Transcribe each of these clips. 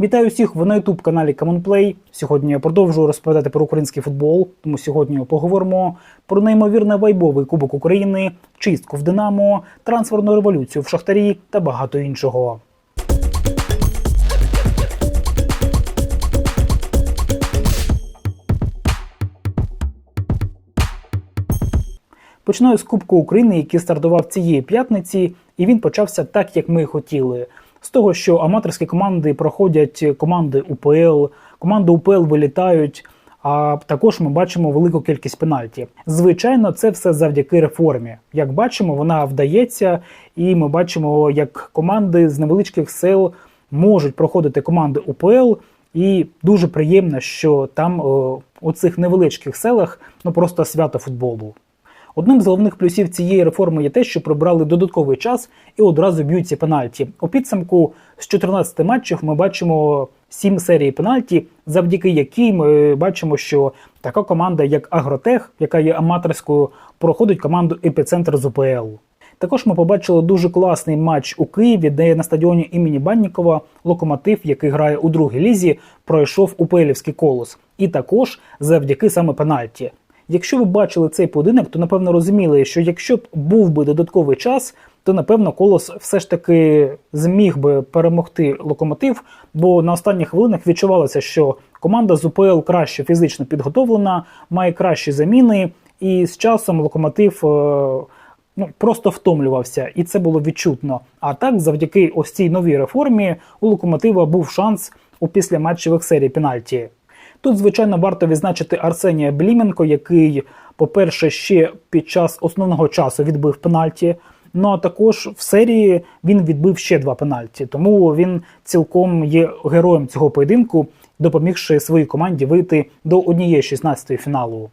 Вітаю всіх ви на youtube каналі Commonplay. Сьогодні я продовжую розповідати про український футбол. Тому сьогодні поговоримо про неймовірно вайбовий Кубок України, чистку в Динамо, трансферну революцію в Шахтарі та багато іншого. Починаю з Кубку України, який стартував цієї п'ятниці, і він почався так, як ми хотіли. З того, що аматорські команди проходять команди УПЛ, команди УПЛ вилітають. А також ми бачимо велику кількість пенальті. Звичайно, це все завдяки реформі. Як бачимо, вона вдається, і ми бачимо, як команди з невеличких сел можуть проходити команди УПЛ. І дуже приємно, що там о, у цих невеличких селах ну просто свято футболу. Одним з головних плюсів цієї реформи є те, що прибрали додатковий час і одразу б'ються пенальті. У підсумку з 14 матчів ми бачимо 7 серій пенальті, завдяки якій ми бачимо, що така команда, як Агротех, яка є аматорською, проходить команду епіцентр з УПЛ. Також ми побачили дуже класний матч у Києві, де на стадіоні імені Баннікова локомотив, який грає у другій лізі, пройшов УПЛівський колос. І також завдяки саме пенальті. Якщо ви бачили цей поєдинок, то напевно розуміли, що якщо б був би додатковий час, то напевно колос все ж таки зміг би перемогти локомотив, бо на останніх хвилинах відчувалося, що команда з УПЛ краще фізично підготовлена, має кращі заміни, і з часом локомотив. е, Ну, просто втомлювався, і це було відчутно. А так, завдяки ось цій новій реформі, у локомотива був шанс у післяматчевих серій пенальті. Тут, звичайно, варто відзначити Арсенія Бліменко, який, по-перше, ще під час основного часу відбив пенальті. Ну а також в серії він відбив ще два пенальті. Тому він цілком є героєм цього поєдинку, допомігши своїй команді вийти до однієї 16-ї фіналу.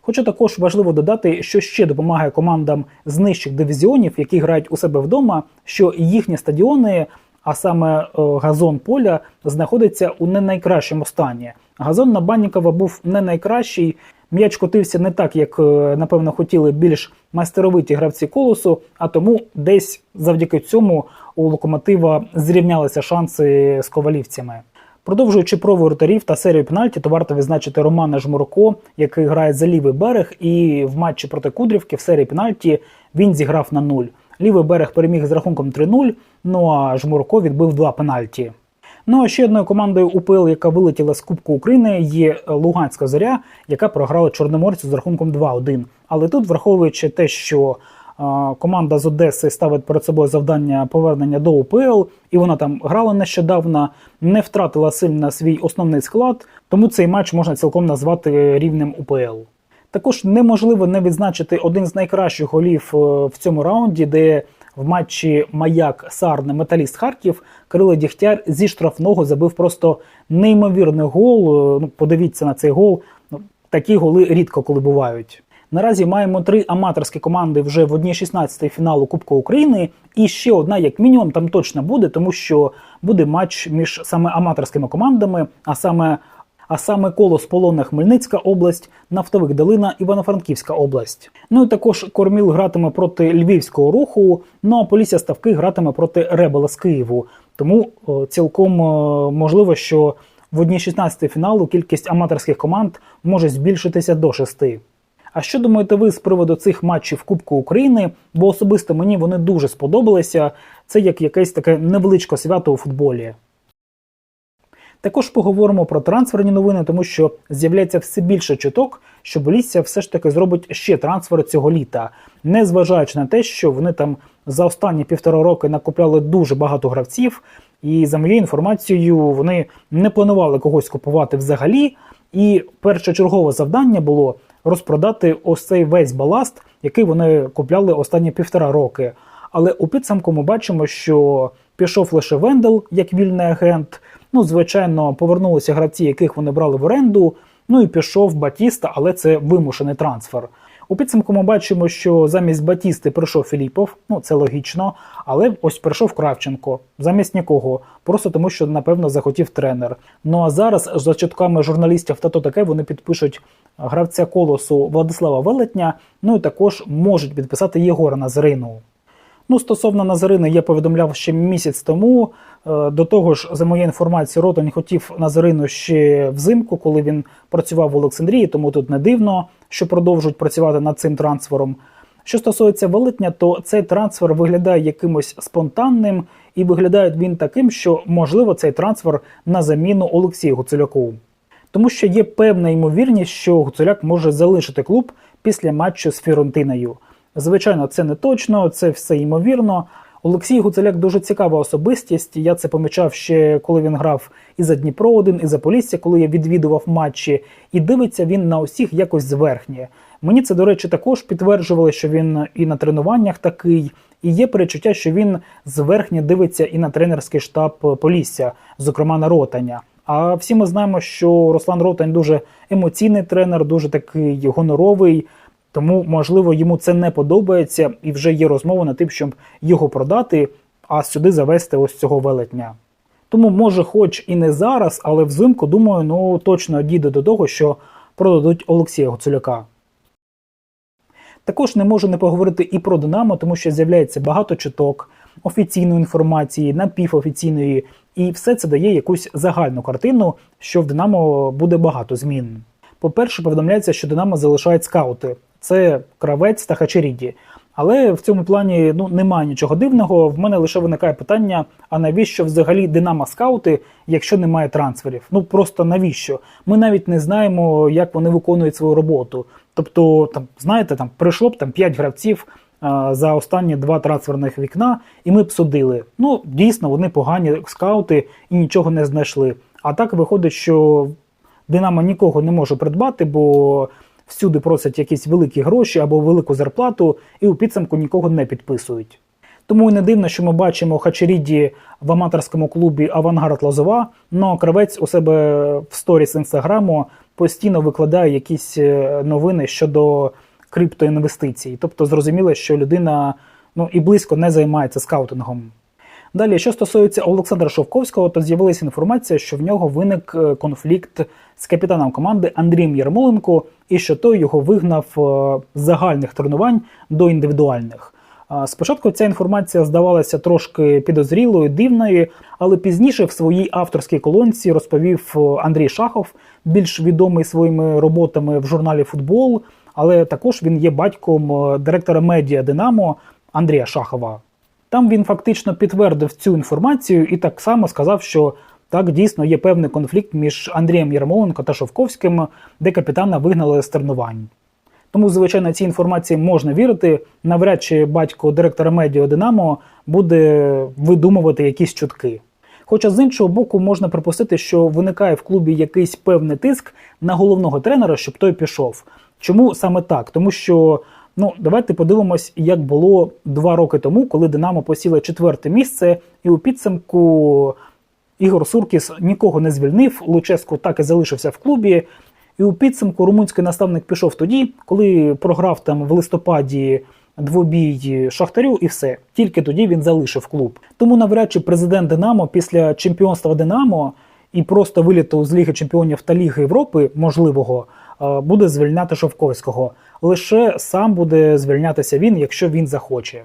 Хоча також важливо додати, що ще допомагає командам з нижчих дивізіонів, які грають у себе вдома, що їхні стадіони, а саме е, газон поля, знаходиться у не найкращому стані. Газон на Баннікова був не найкращий. М'яч котився не так, як е, напевно хотіли більш майстеровиті гравці колосу, а тому десь завдяки цьому у локомотива зрівнялися шанси з ковалівцями. Продовжуючи про воротарів та серію пенальті, то варто відзначити Романа Жмурко, який грає за лівий берег, і в матчі проти Кудрівки в серії пенальті він зіграв на нуль. Лівий берег переміг з рахунком 3-0, ну а Жмурко відбив два пенальті. Ну а ще одною командою УПЛ, яка вилетіла з Кубку України, є Луганська зоря, яка програла Чорноморцю з рахунком 2-1. Але тут, враховуючи те, що команда з Одеси ставить перед собою завдання повернення до УПЛ, і вона там грала нещодавно, не втратила сильно свій основний склад, тому цей матч можна цілком назвати рівнем УПЛ. Також неможливо не відзначити один з найкращих голів е, в цьому раунді, де в матчі Маяк Сарне Металіст Харків Кирило Дігтяр зі штрафного забив просто неймовірний гол. Е, Ну, подивіться на цей гол. Ну, такі голи рідко коли бувають. Наразі маємо три аматорські команди вже в одній 16 фіналу Кубку України, і ще одна, як мінімум, там точно буде, тому що буде матч між саме аматорськими командами, а саме а саме колос Полонна Хмельницька область, Нафтовик Долина, Івано-Франківська область. Ну і також Корміл гратиме проти Львівського руху. Ну а Полісся Ставки гратиме проти Ребела з Києву. Тому цілком можливо, що в одній 16 фіналу кількість аматорських команд може збільшитися до шести. А що думаєте ви з приводу цих матчів Кубку України? Бо особисто мені вони дуже сподобалися. Це як якесь таке невеличке свято у футболі. Також поговоримо про трансферні новини, тому що з'являється все більше чуток, що Болісся все ж таки зробить ще трансфери цього літа, не зважаючи на те, що вони там за останні півтора роки накупляли дуже багато гравців, і за моєю інформацією, вони не планували когось купувати взагалі. І першочергове завдання було розпродати ось цей весь баласт, який вони купляли останні півтора роки. Але у підсумку ми бачимо, що пішов лише Вендел як вільний агент. Ну, звичайно, повернулися гравці, яких вони брали в оренду. Ну і пішов Батіста, але це вимушений трансфер. У підсумку ми бачимо, що замість Батісти прийшов Філіпов, ну це логічно, але ось прийшов Кравченко. Замість нікого, просто тому що, напевно, захотів тренер. Ну а зараз, за чутками журналістів та то таке, вони підпишуть гравця колосу Владислава Велетня, ну і також можуть підписати Єгора Назарину. Ну, стосовно Назарина, я повідомляв ще місяць тому. Е, До того ж, за моєю інформацією, Ротань хотів Назарину ще взимку, коли він працював в Олександрії, тому тут не дивно, що продовжують працювати над цим трансфером. Що стосується велетня, то цей трансфер виглядає якимось спонтанним і виглядає він таким, що можливо цей трансфер на заміну Олексію Гуцуляку. Тому що є певна ймовірність, що Гуцуляк може залишити клуб після матчу з Фіронтиною. Звичайно, це не точно, це все ймовірно. Олексій Гуцуляк дуже цікава особистість. Я це помічав ще коли він грав і за Дніпро 1 і за Полісся, коли я відвідував матчі, і дивиться він на усіх якось зверхнє. Мені це, до речі, також підтверджували, що він і на тренуваннях такий, і є перечуття, що він зверхнє дивиться і на тренерський штаб Полісся, зокрема на Ротаня. А всі ми знаємо, що Руслан Ротань дуже емоційний тренер, дуже такий гоноровий. Тому, можливо, йому це не подобається, і вже є розмова над тим, щоб його продати, а сюди завести ось цього велетня. Тому, може, хоч і не зараз, але взимку, думаю, ну точно дійде до того, що продадуть Олексія Гуцуляка. Також не можу не поговорити і про Динамо, тому що з'являється багато чуток, офіційної інформації, напівофіційної, і все це дає якусь загальну картину, що в Динамо буде багато змін. По-перше, повідомляється, що Динамо залишають скаути. Це кравець та Хачеріді. Але в цьому плані ну немає нічого дивного. В мене лише виникає питання: а навіщо взагалі Динамо скаути, якщо немає трансферів? Ну просто навіщо? Ми навіть не знаємо, як вони виконують свою роботу. Тобто, там знаєте, там прийшло б там 5 гравців за останні два трансферних вікна, і ми б судили. Ну дійсно, вони погані скаути і нічого не знайшли. А так виходить, що Динамо нікого не може придбати, бо всюди просять якісь великі гроші або велику зарплату, і у підсумку нікого не підписують. Тому і не дивно, що ми бачимо Хачеріді в аматорському клубі Авангард Лозова, але кравець у себе в сторіс інстаграму постійно викладає якісь е, новини щодо криптоінвестицій. Тобто зрозуміло, що людина ну і близько не займається скаутингом. Далі, що стосується Олександра Шовковського, то з'явилася інформація, що в нього виник е, конфлікт з капітаном команди Андрієм Ярмоленко, і що той його вигнав е, з загальних тренувань до індивідуальних. Спочатку ця інформація здавалася трошки підозрілою, дивною, але пізніше в своїй авторській колонці розповів е, Андрій Шахов, більш відомий своїми роботами в журналі Футбол, але також він є батьком директора медіа Динамо Андрія Шахова. Там він фактично підтвердив цю інформацію і так само сказав, що так дійсно є певний конфлікт між Андрієм Ярмоленко та Шовковським, де капітана вигнали з тренувань. Тому, звичайно, цій інформації можна вірити. Навряд чи батько директора медіа Динамо буде видумувати якісь чутки. Хоча з іншого боку можна припустити, що виникає в клубі якийсь певний тиск на головного тренера, щоб той пішов. Чому саме так? Тому що Ну, давайте подивимось, як було два роки тому, коли Динамо посіло четверте місце, і у підсумку Ігор Суркіс нікого не звільнив. Луческу так і залишився в клубі. І у підсумку румунський наставник пішов тоді, коли програв там в листопаді двобій Шахтарю, і все. Тільки тоді він залишив клуб. Тому навряд чи президент Динамо після чемпіонства Динамо і просто виліту з Ліги Чемпіонів та Ліги Європи можливого буде звільняти Шовковського. Лише сам буде звільнятися він, якщо він захоче.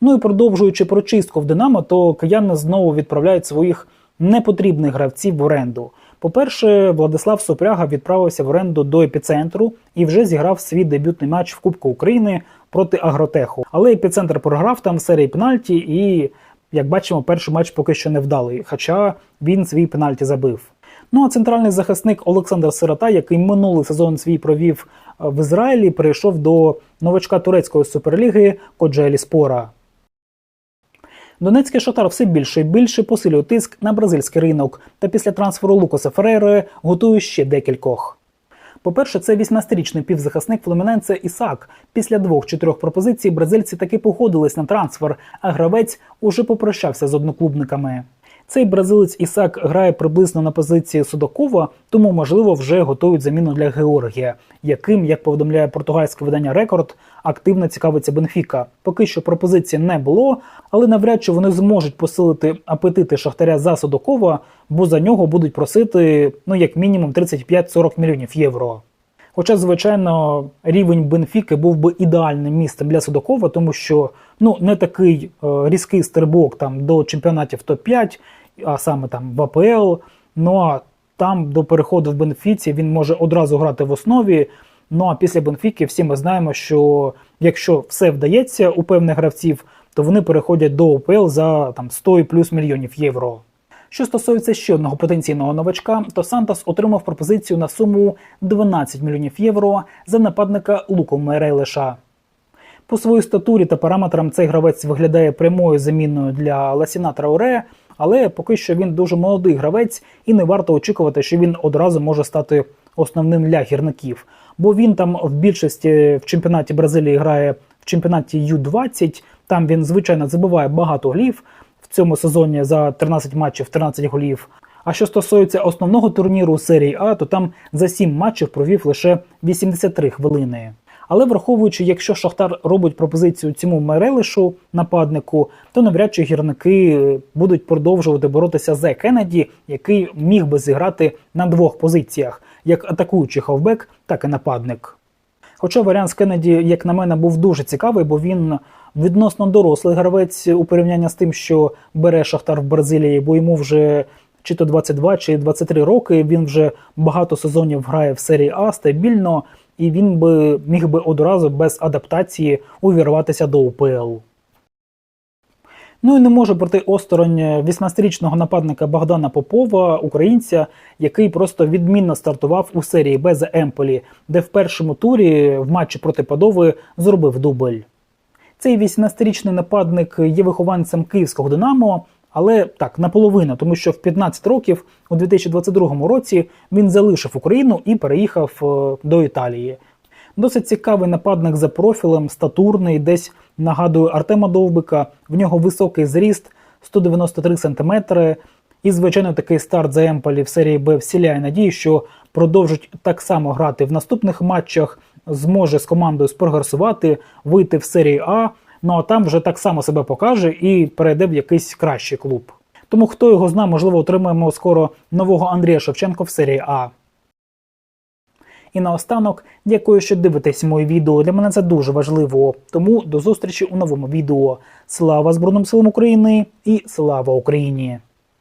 Ну і продовжуючи прочистку в Динамо, то кияни знову відправляють своїх непотрібних гравців в оренду. По-перше, Владислав Сопряга відправився в оренду до епіцентру і вже зіграв свій дебютний матч в Кубку України проти Агротеху. Але епіцентр програв там серії пенальті, і, як бачимо, перший матч поки що не вдалий, хоча він свій пенальті забив. Ну а центральний захисник Олександр Сирота, який минулий сезон свій провів в Ізраїлі, перейшов до новачка турецької суперліги Коджелі Спора. Донецький шатар все більше і більше посилює тиск на бразильський ринок, та після трансферу Лукаса Ферейри готує ще декількох. По-перше, це 18-річний півзахисник Флеміненце Ісак. Після двох чи трьох пропозицій бразильці таки погодились на трансфер, а гравець уже попрощався з одноклубниками. Цей бразилець Ісак грає приблизно на позиції Судакова, тому можливо вже готують заміну для Георгія, яким, як повідомляє португальське видання Рекорд, активно цікавиться Бенфіка. Поки що пропозиції не було, але навряд чи вони зможуть посилити апетити Шахтаря за Судакова, бо за нього будуть просити ну як мінімум 35-40 мільйонів євро. Хоча, звичайно, рівень Бенфіки був би ідеальним місцем для Судакова, тому що ну не такий е, різкий стрибок там до чемпіонатів топ-5, а саме там в АПЛ. Ну а там до переходу в Бенфіці він може одразу грати в основі. Ну а після Бенфіки всі ми знаємо, що якщо все вдається у певних гравців, то вони переходять до УПЛ за там 100 і плюс мільйонів євро. Що стосується ще одного потенційного новачка, то Сантос отримав пропозицію на суму 12 мільйонів євро за нападника Луку Мерелеша. По своїй статурі та параметрам цей гравець виглядає прямою заміною для Ласіна Трауре, але поки що він дуже молодий гравець, і не варто очікувати, що він одразу може стати основним для гірників. Бо він там в більшості в чемпіонаті Бразилії грає в чемпіонаті Ю-20. Там він звичайно забиває багато голів в цьому сезоні за 13 матчів 13 голів. А що стосується основного турніру серії А, то там за 7 матчів провів лише 83 хвилини. Але враховуючи, якщо Шахтар робить пропозицію цьому Мерелишу, нападнику, то навряд чи гірники будуть продовжувати боротися за Кеннеді, який міг би зіграти на двох позиціях, як атакуючий хавбек, так і нападник. Хоча варіант з Кеннеді, як на мене, був дуже цікавий, бо він відносно дорослий гравець у порівнянні з тим, що бере Шахтар в Бразилії, бо йому вже чи то 22, чи 23 роки. Він вже багато сезонів грає в серії А стабільно, і він би міг би одразу без адаптації увірватися до УПЛ. Ну і не можу пройти осторонь 18-річного нападника Богдана Попова, українця, який просто відмінно стартував у серії Б за Емполі, де в першому турі в матчі проти Падови зробив дубль. Цей 18-річний нападник є вихованцем київського Динамо, але так наполовину, тому що в 15 років у 2022 році він залишив Україну і переїхав е, до Італії. Досить цікавий нападник за профілем, статурний, десь нагадує Артема Довбика. В нього високий зріст 193 см. І, звичайно, такий старт за Емполі в серії Б вселяє надії, що продовжить так само грати в наступних матчах, зможе з командою спрогресувати, вийти в серії А. Ну а там вже так само себе покаже і перейде в якийсь кращий клуб. Тому хто його знає, можливо, отримаємо скоро нового Андрія Шевченко в серії А. І наостанок, дякую, що дивитесь моє відео. Для мене це дуже важливо. Тому до зустрічі у новому відео. Слава Збройним силам України і слава Україні!